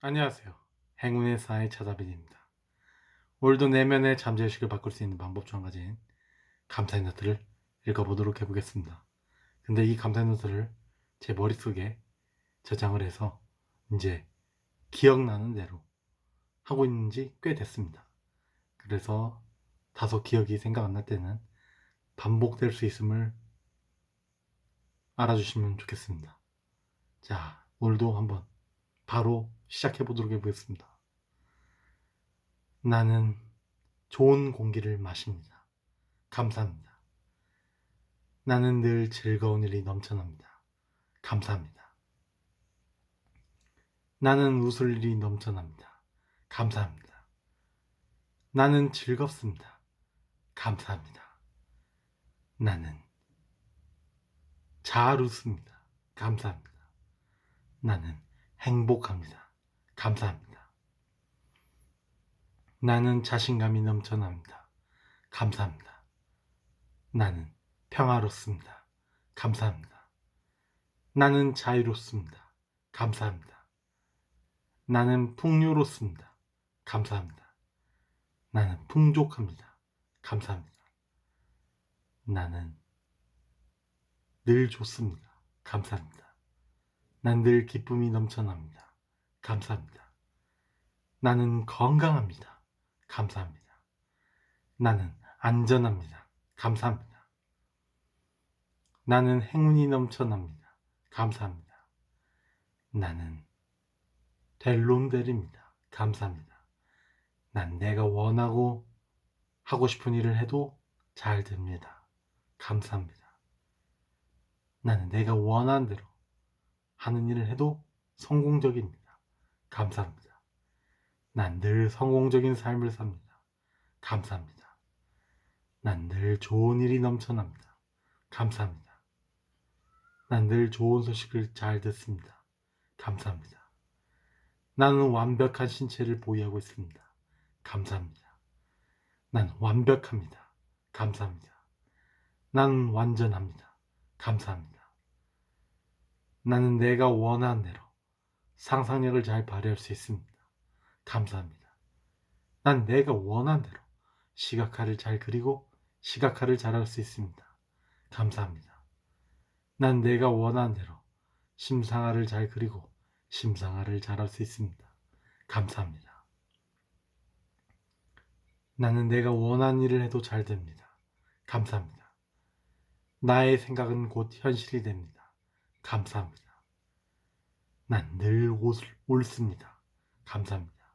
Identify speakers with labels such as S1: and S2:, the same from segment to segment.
S1: 안녕하세요. 행운의 사의 차다빈입니다. 오늘도 내면의 잠재의식을 바꿀 수 있는 방법 중 한 가지인 감사의 노트를 읽어보도록 해보겠습니다. 근데 이 감사의 노트를 제 머릿속에 저장을 해서 이제 기억나는 대로 하고 있는 지 꽤 됐습니다. 그래서 다소 기억이 생각 안 날 때는 반복될 수 있음을 알아주시면 좋겠습니다. 자, 오늘도 한번 바로 시작해 보도록 해보겠습니다. 나는 좋은 공기를 마십니다. 감사합니다. 나는 늘 즐거운 일이 넘쳐납니다. 감사합니다. 나는 웃을 일이 넘쳐납니다. 감사합니다. 나는 즐겁습니다. 감사합니다. 나는 잘 웃습니다. 감사합니다. 나는 행복합니다. 감사합니다. 나는 자신감이 넘쳐납니다. 감사합니다. 나는 평화롭습니다. 감사합니다. 나는 자유롭습니다. 감사합니다. 나는 풍요롭습니다. 감사합니다. 나는 풍족합니다. 감사합니다. 나는 늘 좋습니다. 감사합니다. 난 늘 기쁨이 넘쳐납니다. 감사합니다. 나는 건강합니다. 감사합니다. 나는 안전합니다. 감사합니다. 나는 행운이 넘쳐납니다. 감사합니다. 나는 되립니다. 감사합니다. 난 내가 원하고 하고 싶은 일을 해도 잘 됩니다. 감사합니다. 나는 내가 원하는 대로 하는 일을 해도 성공적입니다. 감사합니다. 난 늘 성공적인 삶을 삽니다. 감사합니다. 난 늘 좋은 일이 넘쳐납니다. 감사합니다. 난 늘 좋은 소식을 잘 듣습니다. 감사합니다. 나는 완벽한 신체를 보유하고 있습니다. 감사합니다. 난 완벽합니다. 감사합니다. 나는 완전합니다. 감사합니다. 나는 내가 원하는 대로 상상력을 잘 발휘할 수 있습니다. 감사합니다. 난 내가 원하는 대로 시각화를 잘 그리고 시각화를 잘 할 수 있습니다. 감사합니다. 난 내가 원하는 대로 심상화를 잘 그리고 심상화를 잘 할 수 있습니다. 감사합니다. 나는 내가 원하는 일을 해도 잘 됩니다. 감사합니다. 나의 생각은 곧 현실이 됩니다. 감사합니다. 난 늘 옳습니다. 감사합니다.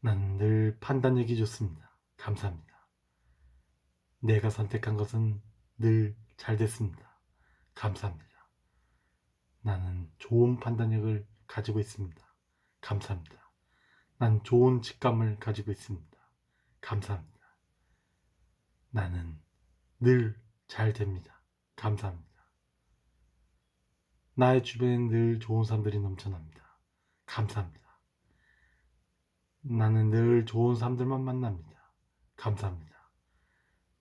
S1: 난 늘 판단력이 좋습니다. 감사합니다. 내가 선택한 것은 늘 잘 됐습니다. 감사합니다. 나는 좋은 판단력을 가지고 있습니다. 감사합니다. 난 좋은 직감을 가지고 있습니다. 감사합니다. 나는 늘 잘 됩니다. 감사합니다. 나의 주변엔 늘 좋은 사람들이 넘쳐납니다. 감사합니다. 나는 늘 좋은 사람들만 만납니다. 감사합니다.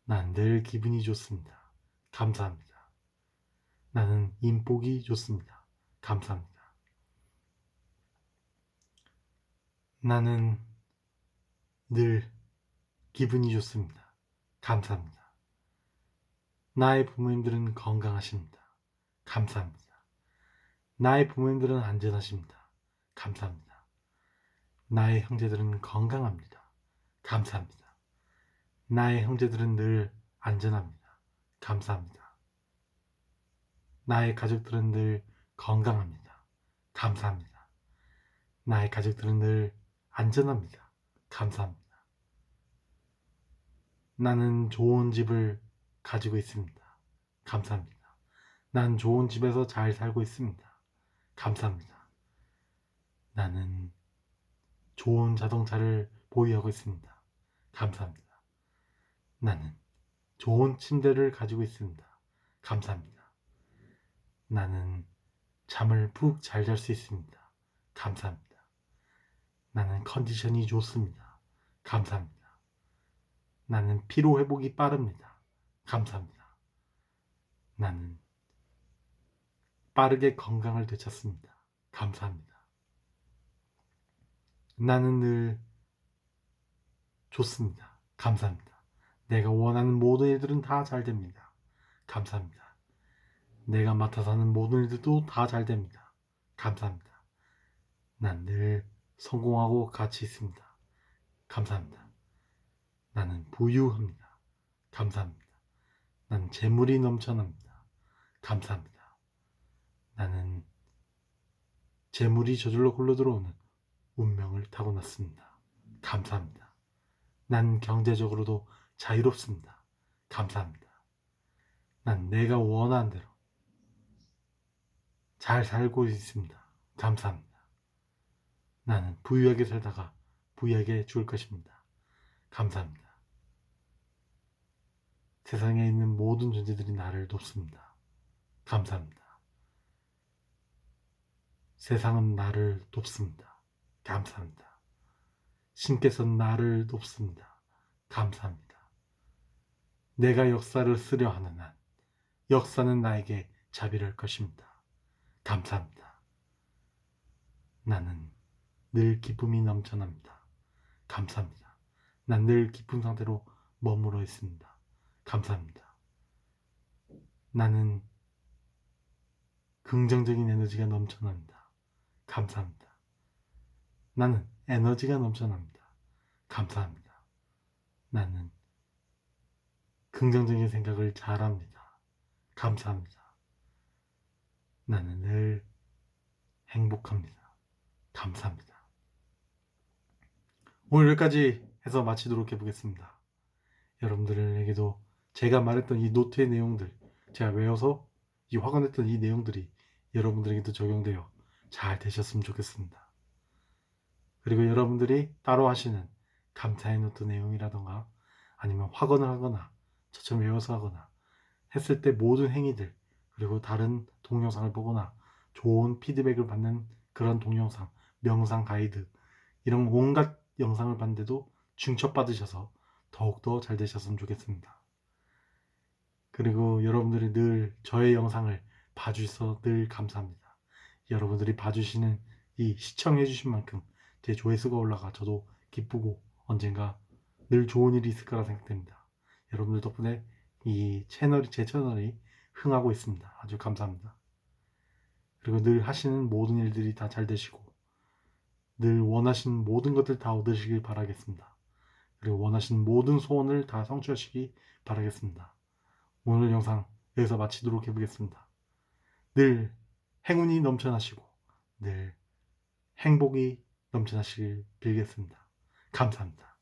S1: 난 늘 기분이 좋습니다. 감사합니다. 나는 인복이 좋습니다. 감사합니다. 나는 늘 기분이 좋습니다. 감사합니다. 나의 부모님들은 건강하십니다. 감사합니다. 나의 부모님들은 안전하십니다. 감사합니다. 나의 형제들은 건강합니다. 감사합니다. 나의 형제들은 늘 안전합니다. 감사합니다. 나의 가족들은 늘 건강합니다. 감사합니다. 나의 가족들은 늘 안전합니다. 감사합니다. 나는 좋은 집을 가지고 있습니다. 감사합니다. 난 좋은 집에서 잘 살고 있습니다. 감사합니다. 나는 좋은 자동차를 보유하고 있습니다. 감사합니다. 나는 좋은 침대를 가지고 있습니다. 감사합니다. 나는 잠을 푹 잘 잘 수 있습니다. 감사합니다. 나는 컨디션이 좋습니다. 감사합니다. 나는 피로 회복이 빠릅니다. 감사합니다. 나는 빠르게 건강을 되찾습니다. 감사합니다. 나는 늘 좋습니다. 감사합니다. 내가 원하는 모든 일들은 다 잘 됩니다. 감사합니다. 내가 맡아서 하는 모든 일들도 다 잘 됩니다. 감사합니다. 난 늘 성공하고 가치 있습니다. 감사합니다. 나는 부유합니다. 감사합니다. 나는 재물이 넘쳐납니다. 감사합니다. 나는 재물이 저절로 굴러 들어오는 운명을 타고났습니다. 감사합니다. 난 경제적으로도 자유롭습니다. 감사합니다. 난 내가 원하는 대로 잘 살고 있습니다. 감사합니다. 나는 부유하게 살다가 부유하게 죽을 것입니다. 감사합니다. 세상에 있는 모든 존재들이 나를 돕습니다. 감사합니다. 세상은 나를 돕습니다. 감사합니다. 신께서는 나를 돕습니다. 감사합니다. 내가 역사를 쓰려 하는 한 역사는 나에게 자비할 것입니다. 감사합니다. 나는 늘 기쁨이 넘쳐납니다. 감사합니다. 난 늘 기쁜 상태로 머물러 있습니다. 감사합니다. 나는 긍정적인 에너지가 넘쳐납니다. 감사합니다. 나는 에너지가 넘쳐납니다. 감사합니다. 나는 긍정적인 생각을 잘합니다. 감사합니다. 나는 늘 행복합니다. 감사합니다. 오늘 여기까지 해서 마치도록 해보겠습니다. 여러분들에게도 제가 말했던 이 노트의 내용들, 제가 외워서 이 확언했던 이 내용들이 여러분들에게도 적용되어 잘 되셨으면 좋겠습니다. 그리고 여러분들이 따로 하시는 감사의 노트 내용이라던가 아니면 확언을 하거나 저처럼 외워서 하거나 했을 때 모든 행위들 그리고 다른 동영상을 보거나 좋은 피드백을 받는 그런 동영상, 명상 가이드 이런 온갖 영상을 봤는데도 중첩받으셔서 더욱더 잘 되셨으면 좋겠습니다. 그리고 여러분들이 늘 저의 영상을 봐주셔서 늘 감사합니다. 여러분들이 봐주시는 이 시청해주신 만큼 제 조회수가 올라가 저도 기쁘고 언젠가 늘 좋은 일이 있을 거라 생각됩니다. 여러분들 덕분에 이 채널이, 제 채널이 흥하고 있습니다. 아주 감사합니다. 그리고 늘 하시는 모든 일들이 다 잘 되시고 늘 원하시는 모든 것들 다 얻으시길 바라겠습니다. 그리고 원하시는 모든 소원을 다 성취하시기 바라겠습니다. 오늘 영상 여기서 마치도록 해보겠습니다. 늘 행운이 넘쳐나시고 늘 행복이 넘쳐나시길 빌겠습니다. 감사합니다.